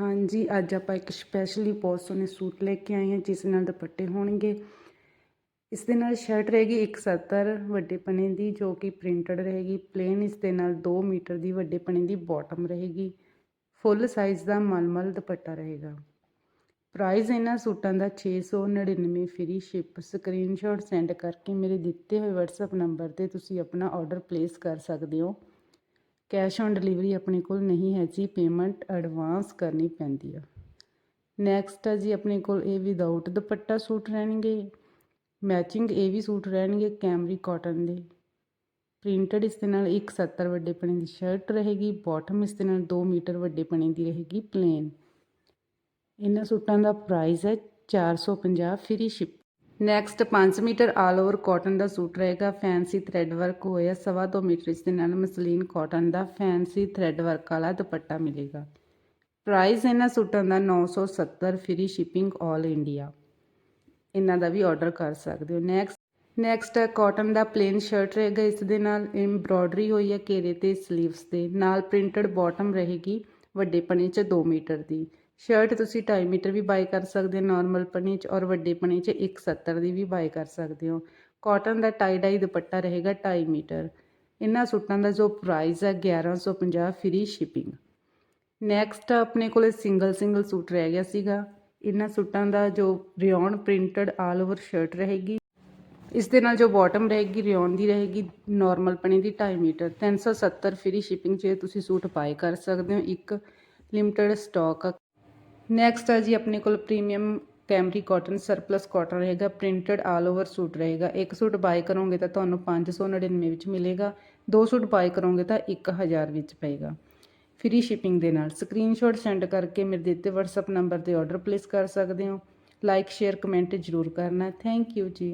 ਹਾਂਜੀ, ਅੱਜ ਆਪਾਂ ਇੱਕ ਸਪੈਸ਼ਲੀ ਬਹੁਤ ਸੋਹਣੇ ਸੂਟ ਲੈ ਕੇ ਆਏ ਹਾਂ, ਜਿਸ ਨਾਲ ਦੁਪੱਟੇ ਹੋਣਗੇ। ਇਸ ਦੇ ਨਾਲ ਸ਼ਰਟ ਰਹੇਗੀ 170 ਵੱਡੇ ਪਨੇ ਦੀ, ਜੋ ਕਿ ਪ੍ਰਿੰਟਡ ਰਹੇਗੀ। ਪਲੇਨ ਇਸ ਦੇ ਨਾਲ 2 ਮੀਟਰ ਦੀ ਵੱਡੇ ਪਨੇ ਦੀ ਬਾਟਮ ਰਹੇਗੀ। ਫੁੱਲ ਸਾਈਜ਼ ਦਾ ਮਲਮਲ ਦੁਪੱਟਾ ਰਹੇਗਾ। ਪ੍ਰਾਈਸ ਇਹਨਾਂ ਸੂਟਾਂ ਦਾ 699 ਫ੍ਰੀ ਸ਼ਿਪ ਸਕਰੀਨਸ਼ਾਟ ਸੈਂਡ ਕਰਕੇ ਮੇਰੇ ਦਿੱਤੇ ਹੋਏ WhatsApp ਨੰਬਰ ਤੇ ਤੁਸੀਂ ਆਪਣਾ ਆਰਡਰ ਪਲੇਸ ਕਰ ਸਕਦੇ ਹੋ। ਕੈਸ਼ ਔਨ ਡਿਲੀਵਰੀ ਆਪਣੇ ਕੋਲ ਨਹੀਂ ਹੈ ਜੀ, ਪੇਮੈਂਟ ਐਡਵਾਂਸ ਕਰਨੀ ਪੈਂਦੀ ਆ। ਨੈਕਸਟ ਆ ਜੀ, ਆਪਣੇ ਕੋਲ ਇਹ ਵਿਦਆਊਟ ਦੁਪੱਟਾ ਸੂਟ ਰਹਿਣਗੇ। ਮੈਚਿੰਗ ਇਹ ਵੀ ਸੂਟ ਰਹਿਣਗੇ ਕੈਮਰੀ ਕਾਟਨ ਦੇ। ਪ੍ਰਿੰਟਡ ਇਸ ਦੇ ਨਾਲ 170 ਵੱਡੇ ਪਣੇ ਦੀ ਸ਼ਰਟ ਰਹੇਗੀ ਬਾਟਮ ਇਸ ਦੇ ਨਾਲ 2 ਮੀਟਰ ਵੱਡੇ ਪਣੇ ਦੀ ਰਹੇਗੀ ਪਲੇਨ ਇਹਨਾਂ ਸੂਟਾਂ ਦਾ ਪ੍ਰਾਈਸ ਹੈ 450 free ship next 5 metre all over cotton ਦਾ ਸੂਟ ਰਹੇਗਾ। ਫੈਂਸੀ ਥ੍ਰੈਡ ਵਰਕ ਹੋਇਆ, ਸਵਾ 2 ਮੀਟਰ ਇਸ ਦੇ ਨਾਲ ਮਸਲੀਨ ਕਾਟਨ ਦਾ ਫੈਂਸੀ ਥ੍ਰੈਡ ਵਰਕ ਵਾਲਾ ਦੁਪੱਟਾ ਮਿਲੇਗਾ। ਪ੍ਰਾਈਸ ਇਹਨਾਂ ਸੂਟਾਂ ਦਾ 970 ਫ੍ਰੀ ਸ਼ਿਪਿੰਗ 올 ਇੰਡੀਆ ਇਹਨਾਂ ਦਾ ਵੀ ਆਰਡਰ ਕਰ ਸਕਦੇ ਹੋ। ਨੈਕਸਟ ਨੈਕਸਟ ਹੈ ਕਾਟਨ ਦਾ ਪਲੇਨ ਸ਼ਰਟ ਰਹੇਗਾ ਇਸ ਦੇ ਨਾਲ। ਐਮਬ੍ਰੋਇਡਰੀ ਹੋਈ ਹੈ ਘੇਰੇ ਤੇ ਸਲੀਵਸ ਤੇ ਨਾਲ ਪ੍ਰਿੰਟਡ ਬਾਟਮ ਰਹੇਗੀ ਵੱਡੇ ਪਣੇ 'ਚ 2 ਮੀਟਰ ਦੀ। ਸ਼ਰਟ ਤੁਸੀਂ 2.5 ਮੀਟਰ ਵੀ ਬਾਈ ਕਰ ਸਕਦੇ ਹੋ ਨਾਰਮਲ ਪਣੇ 'ਚ ਔਰ ਵੱਡੇ ਪਣੇ 'ਚ 170 ਦੀ ਵੀ ਬਾਈ ਕਰ ਸਕਦੇ ਹੋ। ਕਾਟਨ ਦਾ ਟਾਈ ਡਾਈ ਦੁਪੱਟਾ ਰਹੇਗਾ 2.5 ਮੀਟਰ। ਇਹਨਾਂ ਸੂਟਾਂ ਦਾ ਜੋ ਪ੍ਰਾਈਸ ਹੈ 1150 ਫ੍ਰੀ ਸ਼ਿਪਿੰਗ ਨੈਕਸਟ ਆਪਣੇ ਕੋਲੇ ਸਿੰਗਲ ਸਿੰਗਲ ਸੂਟ ਰਹਿ ਗਿਆ ਸੀਗਾ। ਇਹਨਾਂ ਸੂਟਾਂ ਦਾ ਜੋ rayon printed all over shirt ਰਹੇਗੀ। ਇਸ ਦੇ ਨਾਲ ਜੋ ਬਾਟਮ ਰਹੇਗੀ, ਰਿਓਨ ਦੀ ਰਹੇਗੀ ਨਾਰਮਲ ਪਣੀ ਦੀ 2.5 ਮੀਟਰ। 370 ਫ੍ਰੀ ਸ਼ਿਪਿੰਗ 'ਚ ਤੁਸੀਂ ਸੂਟ ਬਾਈ ਕਰ ਸਕਦੇ ਹੋ। ਇੱਕ ਲਿਮਟਿਡ ਸਟਾਕ ਨੈਕਸਟ ਆ ਜੀ, ਆਪਣੇ ਕੋਲ premium cambric cotton surplus cotton ਰਹੇਗਾ ਪ੍ਰਿੰਟਡ ਆਲ ਓਵਰ ਸੂਟ ਰਹੇਗਾ। ਇੱਕ ਸੂਟ ਬਾਈ ਕਰੋਗੇ ਤਾਂ ਤੁਹਾਨੂੰ 599 ਵਿੱਚ ਮਿਲੇਗਾ। ਦੋ ਸੂਟ ਬਾਈ ਕਰੋਗੇ ਤਾਂ 1000 ਵਿੱਚ ਪਏਗਾ। ਫ੍ਰੀ ਸ਼ਿਪਿੰਗ ਦੇ ਨਾਲ ਸਕਰੀਨਸ਼ਾਟ ਸੈਂਡ ਕਰਕੇ ਮੇਰੇ ਦਿੱਤੇ WhatsApp ਨੰਬਰ ਤੇ ਆਰਡਰ ਪਲੇਸ ਕਰ ਸਕਦੇ ਹੋ। ਲਾਈਕ ਸ਼ੇਅਰ ਕਮੈਂਟ ਜ਼ਰੂਰ ਕਰਨਾ। ਥੈਂਕ ਯੂ ਜੀ।